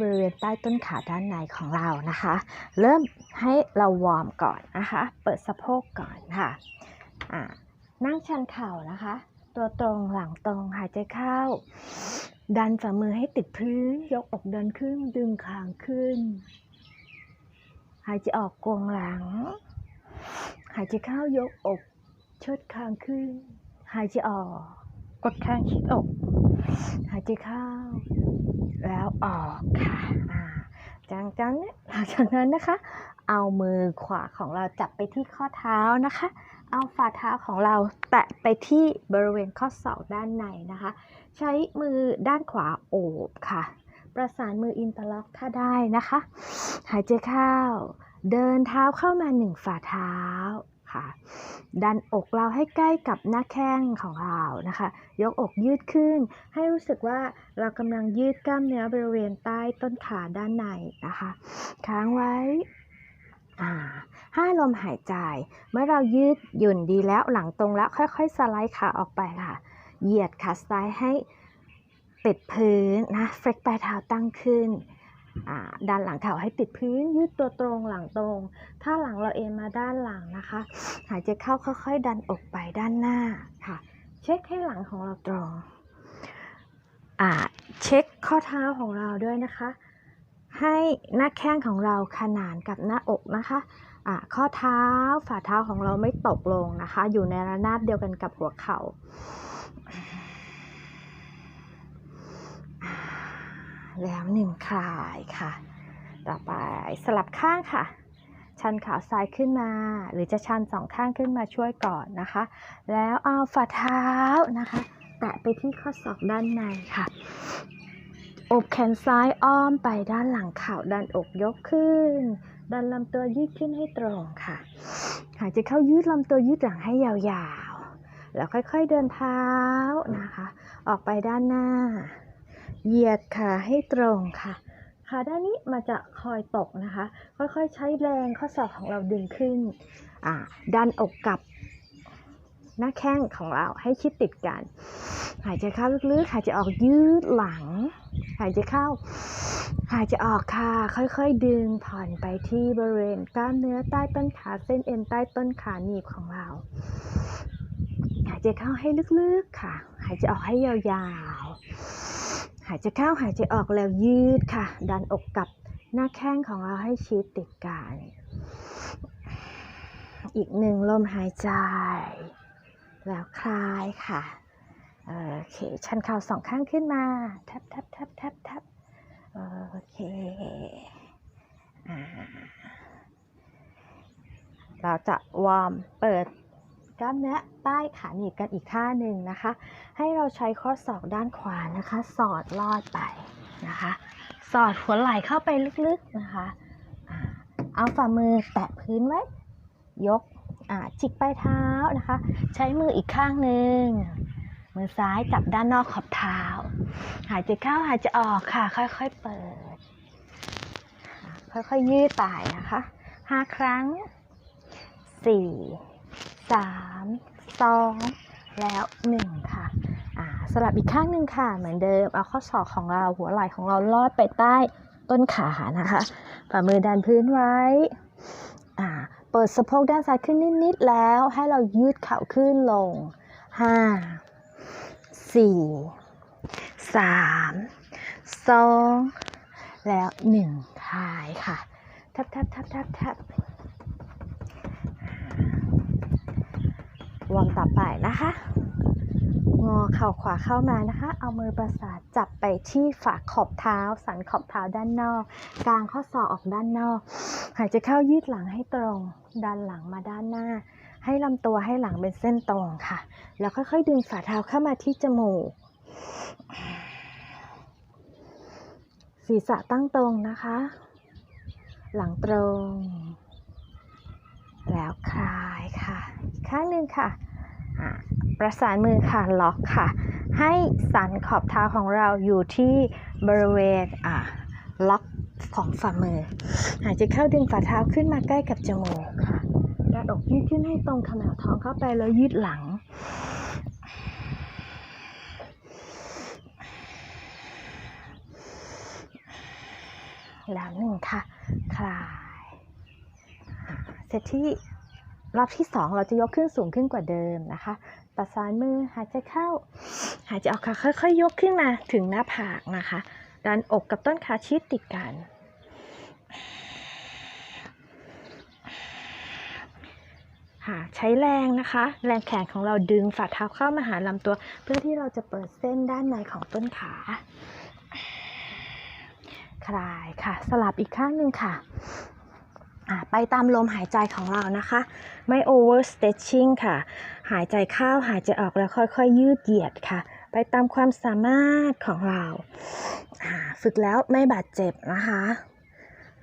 บริเวณใต้ต้นขาด้านในของเรานะคะ เริ่มให้เราวอร์มก่อนนะคะ เปิดสะโพกก่อนค่ะนั่งชันเข่านะคะ ตัวตรงหลังตรงหายใจเข้า ดันฝ่ามือให้ติดพื้น ยกอกเดินขึ้น ดึงคางขึ้น หายใจออกกวงหลัง หายใจเข้ายกอกเชิดคางขึ้น หายใจออก กดคางชิดอก หายใจเข้า แล้วออกค่ะอ่าจากจากนั้นหลังจากนั้นนะคะ เอามือขวาของเราจับไปที่ข้อเท้านะคะ เอาฝ่าเท้าของเราแตะไปที่บริเวณข้อศอกด้านในนะคะ ใช้มือด้านขวาโอบค่ะ ประสานมืออินเตอร์ล็อกถ้าได้นะคะ หายใจเข้า เดินเท้าเข้ามาหนึ่งฝ่าเท้า คะ ดันอกเราให้ใกล้กับหน้าแข้งของเรานะคะ ยกอกยืดขึ้น ให้รู้สึกว่าเรากำลังยืดกล้ามเนื้อบริเวณใต้ต้นขาด้านในนะคะ ค้างไว้ห้าลมหายใจ เมื่อเรายืดหยุ่นดีแล้วหลังตรงแล้วค่อย ๆ สไลด์ขาออกไปค่ะ เหยียดขาซ้ายให้ติดพื้นนะเฟกปลายเท้าตั้งขึ้น ดันหลังเข่าให้ติดพื้นยืดตัวตรงหลังตรง ถ้าหลังเราเอ็นมาด้านหลังนะคะ หายใจเข้าค่อย ๆ ดันอกไปด้านหน้าค่ะ เช็คให้หลังของเราตรงเช็คข้อเท้าของเราด้วยนะคะ ให้หน้าแข้งของเราขนานกับหน้าอกนะคะข้อเท้าฝ่าเท้าของเราไม่ตกลงนะคะ อยู่ในระนาบเดียวกันกับหัวเข่า แล้วหนึ่งคลายค่ะ ต่อไปสลับข้างค่ะ ชันขาซ้ายขึ้นมา หรือจะชันสองข้างขึ้นมาช่วยก่อนนะคะ แล้วเอาฝ่าเท้านะคะ แตะไปที่ข้อศอกด้านในค่ะอบแขนซ้ายอ้อมไปด้านหลังเข่าดันอกยกขึ้น ดันลำตัวยืดขึ้นให้ตรงค่ะ หายใจเข้ายืดลำตัวยืดหลังให้ยาวๆ แล้วค่อยๆเดินเท้านะคะ ออกไปด้านหน้า เหยียดขาให้ตรงค่ะขาด้านนี้มันจะคอยตกนะคะ ค่อยๆใช้แรงข้อศอกของเราดึงขึ้นดันอกกับหน้าแข้งของเราให้ชิดติดกัน หายใจเข้าลึกๆ หายใจออกยืดหลัง หายใจเข้า หายใจออกค่ะ ค่อยๆ ดึงผ่อนไปที่บริเวณกล้ามเนื้อใต้ต้นขาเส้นเอ็นใต้ต้นขาหนีบของเรา หายใจเข้าให้ลึกๆค่ะ หายใจออกให้ยาวๆ หายใจเข้าหายใจออกแล้วยืดค่ะ ดันอกกับหน้าแข้งของเราให้ชิดติดกันอีกหนึ่งลมหายใจ แล้วคลายค่ะโอเคชันเข่าสองข้างขึ้นมาทับทับทับทับทับโอเคอเราจะวอร์มเปิด กล้ามเนื้อใต้ขาหนีบกันอีกท่าหนึ่งนะคะ ให้เราใช้ข้อศอกด้านขวานะคะ สอดลอดไปนะคะ สอดหัวไหล่เข้าไปลึกๆนะคะเอาฝ่ามือแตะพื้นไว้ ยกจิกปลายเท้านะคะ ใช้มืออีกข้างหนึ่งมือซ้ายจับด้านนอกขอบเท้า หายใจเข้าหายใจออกค่ะ ค่อยๆเปิด ค่อยๆยืดไปนะคะห้าครั้งสี่ สามสองแล้วหนึ่งค่ะอ่าสลับอีกข้างหนึ่งค่ะ เหมือนเดิม เอาข้อศอกของเราหัวไหล่ของเราลอดไปใต้ต้นขานะคะฝ่ามือดันพื้นไว้อ่าเปิดสะโพกด้านซ้ายขึ้นนิด ๆ แล้วให้เรายืดเข่าขึ้นลงห้าสี่สามสองแล้วหนึ่งคายค่ะ ทับทับทับทับทับ วอร์มต่อไปนะคะ งอเข่าขวาเข้ามานะคะ เอามือประสานจับไปที่ฝาขอบเท้า สันขอบเท้าด้านนอก กลางข้อศอกออกด้านนอก หายใจเข้ายืดหลังให้ตรง ดันหลังมาด้านหน้า ให้ลำตัวให้หลังเป็นเส้นตรงค่ะ แล้วค่อยๆดึงฝ่าเท้าเข้ามาที่จมูกศีรษะตั้งตรงนะคะ หลังตรง แล้วคลายค่ะอีกข้างหนึ่งค่ะ ประสานมือค่ะล็อกค่ะ ให้สันขอบเท้าของเราอยู่ที่บริเวณอ่าล็อกของฝ่ามือ หายใจเข้าดึงฝ่าเท้าขึ้นมาใกล้กับจมูกค่ะดันอกยืดขึ้นให้ตรงขนาบท้องเข้าไปแล้วยืดหลังแล้วหนึ่งค่ะ คลายอ่าเซตที่รอบที่สองเราจะยกขึ้นสูงขึ้นกว่าเดิมนะคะ ประสานมือหายใจเข้า หายใจออกค่ะค่อยๆ ยกขึ้นมาถึงหน้าผากนะคะดันอกกับต้นขาชิดติดกัน ค่ะใช้แรงนะคะ แรงแขนของเราดึงฝ่าเท้าเข้ามาหาลำตัว เพื่อที่เราจะเปิดเส้นด้านในของต้นขา คลายค่ะ สลับอีกข้างหนึ่งค่ะอะไปตามลมหายใจของเรานะคะ ไม่ over stretching ค่ะ หายใจเข้าหายใจออกแล้วค่อยๆ ยืดเหยียดค่ะ ไปตามความสามารถของเราอ่าฝึกแล้วไม่บาดเจ็บนะคะ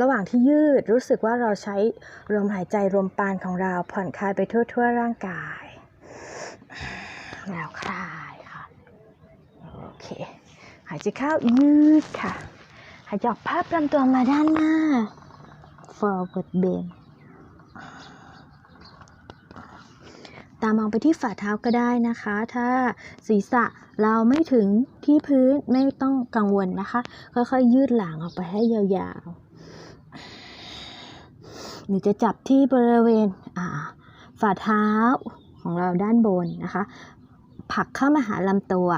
ระหว่างที่ยืดรู้สึกว่าเราใช้ลมหายใจลมปานของเราผ่อนคลายไปทั่วๆร่างกาย แล้วคลายค่ะ โอเค หายใจเข้ายืดค่ะ หายใจออกภาพลำตัวมาด้านหน้า forward bend ามมองไปที่ฝ่าเท้าก็ได้นะคะ ถ้าศีรษะเราไม่ถึงที่พื้นไม่ต้องกังวลนะคะ ค่อยๆยืดหลังออกไปให้ยาวๆ หรือจะจับที่บริเวณฝ่าเท้าของเราด้านบนนะคะผลักเข้ามาหาลำตัว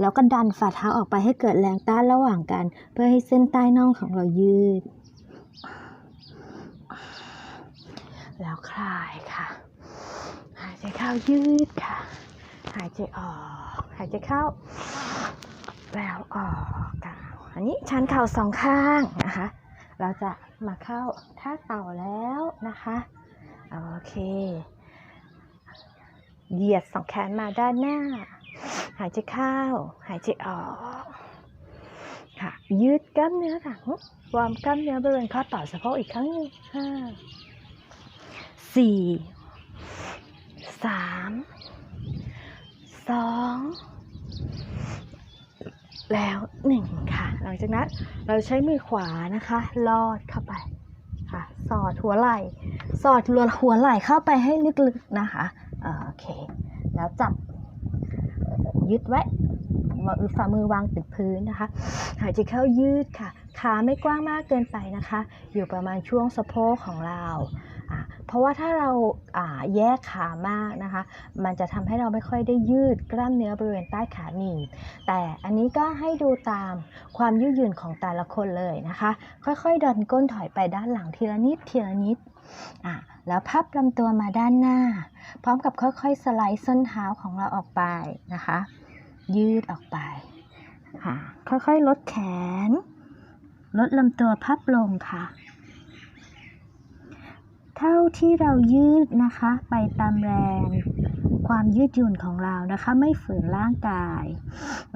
แล้วก็ดันฝ่าเท้าออกไปให้เกิดแรงต้านระหว่างกัน เพื่อให้เส้นใต้น่องของเรายืด แล้วคลายค่ะ หายใจเข้ายืดค่ะ หายใจออก หายใจเข้า แล้วออกค่ะอันนี้ชันเข่าสองข้างนะคะ เราจะมาเข้าท่าเต่าแล้วนะคะโอเค เหยียดสองแขนมาด้านหน้า หายใจเข้า หายใจออกค่ะ ยืดกล้ามเนื้อหลังวอร์มกล้ามเนื้อบริเวณข้อต่อสะโพกอีกครั้งหนึ่งห้าสี่ สามสองแล้วหนึ่งค่ะ หลังจากนั้นเราใช้มือขวานะคะ ลอดเข้าไปค่ะ สอดหัวไหล่ สอดหัวหัวไหล่เข้าไปให้ลึกๆนะคะโอเค แล้วจับยึดไว้ฝ่ามือวางติดพื้นนะคะ หายใจเข้ายืดค่ะ ขาไม่กว้างมากเกินไปนะคะ อยู่ประมาณช่วงสะโพกของเรา เพราะว่าถ้าเราแยกขามากนะคะ มันจะทำให้เราไม่ค่อยได้ยืดกล้ามเนื้อบริเวณใต้ขาหนีบแต่อันนี้ก็ให้ดูตามความยืดหยุ่นของแต่ละคนเลยนะคะ ค่อยๆดันก้นถอยไปด้านหลังทีละนิดทีละนิดอะแล้วพับลำตัวมาด้านหน้า พร้อมกับค่อยๆสไลด์ส้นเท้าของเราออกไปนะคะ ยืดออกไปค่ะค่อยๆลดแขน ลดลำตัวพับลงค่ะ เท่าที่เรายืดนะคะ ไปตามแรง ความยืดหยุ่นของเรานะคะ ไม่ฝืนร่างกาย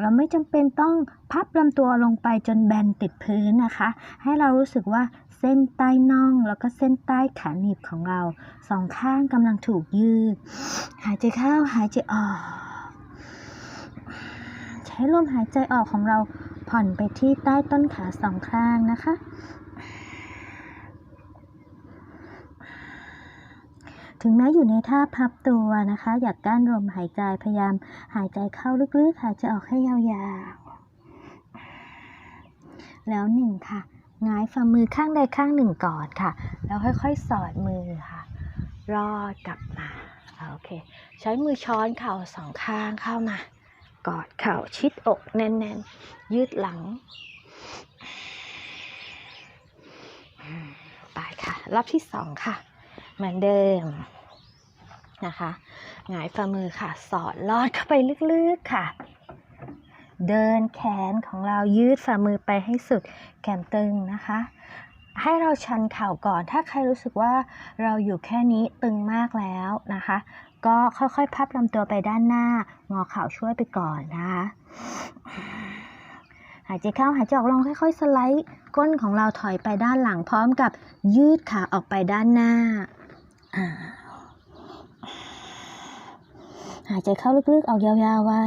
เราไม่จำเป็นต้องพับลำตัวลงไปจนแบนติดพื้นนะคะ ให้เรารู้สึกว่าเส้นใต้น่องแล้วก็เส้นใต้ขาหนีบของเราสองข้างกำลังถูกยืด หายใจเข้าหายใจออก ใช้ลมหายใจออกของเราผ่อนไปที่ใต้ต้นขาสองข้างนะคะ ถึงแม้อยู่ในท่าพับตัวนะคะ อยากกั้นลมหายใจพยายามหายใจเข้าลึกๆหายใจออกให้ยาวๆ แล้วหนึ่งค่ะหงายฝ่ามือข้างใดข้างหนึ่งก่อนค่ะ แล้วค่อยๆ สอดมือค่ะรอดกลับมาโอเค ใช้มือช้อนเข่าสองข้างเข้ามากอดเข่าชิดอกแน่นๆ ยืดหลังไปค่ะ รอบที่สองค่ะ เหมือนเดิมนะคะหงายฝ่ามือค่ะ สอดลอดเข้าไปลึกๆค่ะ เดินแขนของเรายืดฝ่ามือไปให้สุดแขนตึงนะคะ ให้เราชันเข่าก่อน ถ้าใครรู้สึกว่าเราอยู่แค่นี้ตึงมากแล้วนะคะ ก็ค่อยๆ พับลำตัวไปด้านหน้า งอเข่าช่วยไปก่อนนะคะหายใจเข้าหายใจออกลองค่อย ๆ สไลด์ก้นของเราถอยไปด้านหลังพร้อมกับยืดขาออกไปด้านหน้าอ่า หายใจเข้าลึกๆ ออกยาวๆไว้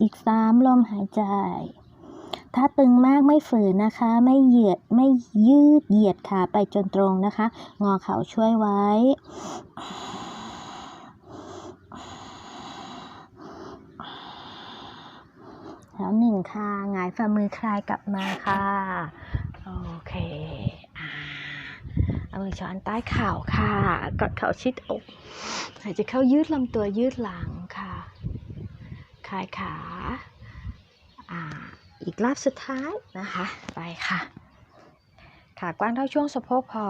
อีกสามลมหายใจ ถ้าตึงมากไม่ฝืนนะคะ ไม่เหยียดไม่ยืดเหยียดขาไปจนตรงนะคะ งอเข่าช่วยไว้แล้วหนึ่งค่ะหงายฝ่ามือคลายกลับมาค่ะ เคอ่าเอามือช้อนใต้เข่าค่ะกดเข่าชิดอกหายใจเข้ายืดลำตัวยืดหลังค่ะคลายขาอ่าอีกรอบสุดท้ายนะคะ ไปค่ะ ขากว้างเท่าช่วงสะโพกพอ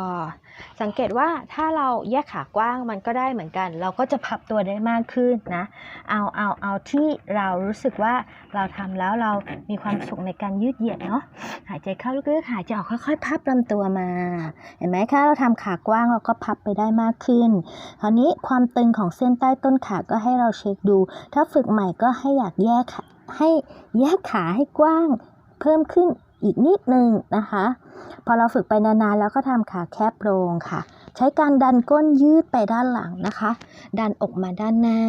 สังเกตว่าถ้าเราแยกขากว้างมันก็ได้เหมือนกัน เราก็จะพับตัวได้มากขึ้นนะ เอาเอาเอาที่เรารู้สึกว่าเราทำแล้วเรามีความสุขในการยืดเหยียดเนาะหายใจเข้าลึกๆหายใจออกค่อยๆ พับลำตัวมา เห็นไหมคะเราทำขากว้างเราก็พับไปได้มากขึ้นคราวนี้ความตึงของเส้นใต้ต้นขาก็ให้เราเช็คดู ถ้าฝึกใหม่ก็ให้อยากแยกให้แยกขาให้กว้าง เพิ่มขึ้น อีกนิดนึงนะคะ พอเราฝึกไปนานๆแล้วก็ทำขาแคบลงค่ะ ใช้การดันก้นยืดไปด้านหลังนะคะ ดันอกมาด้านหน้า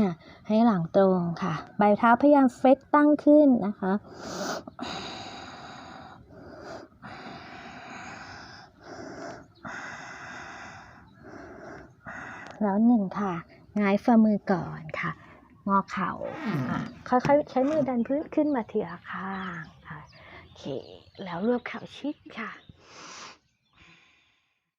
ให้หลังตรงค่ะ ใบเท้าพยายามเฟกตั้งขึ้นนะคะแล้วหนึ่งค่ะหงายฝ่ามือก่อนค่ะ งอเข่าอะค่อยๆใช้มือดันพื้นขึ้นมาทีละข้างค่ะโอเค แล้วรวบข่าวชิดค่ะ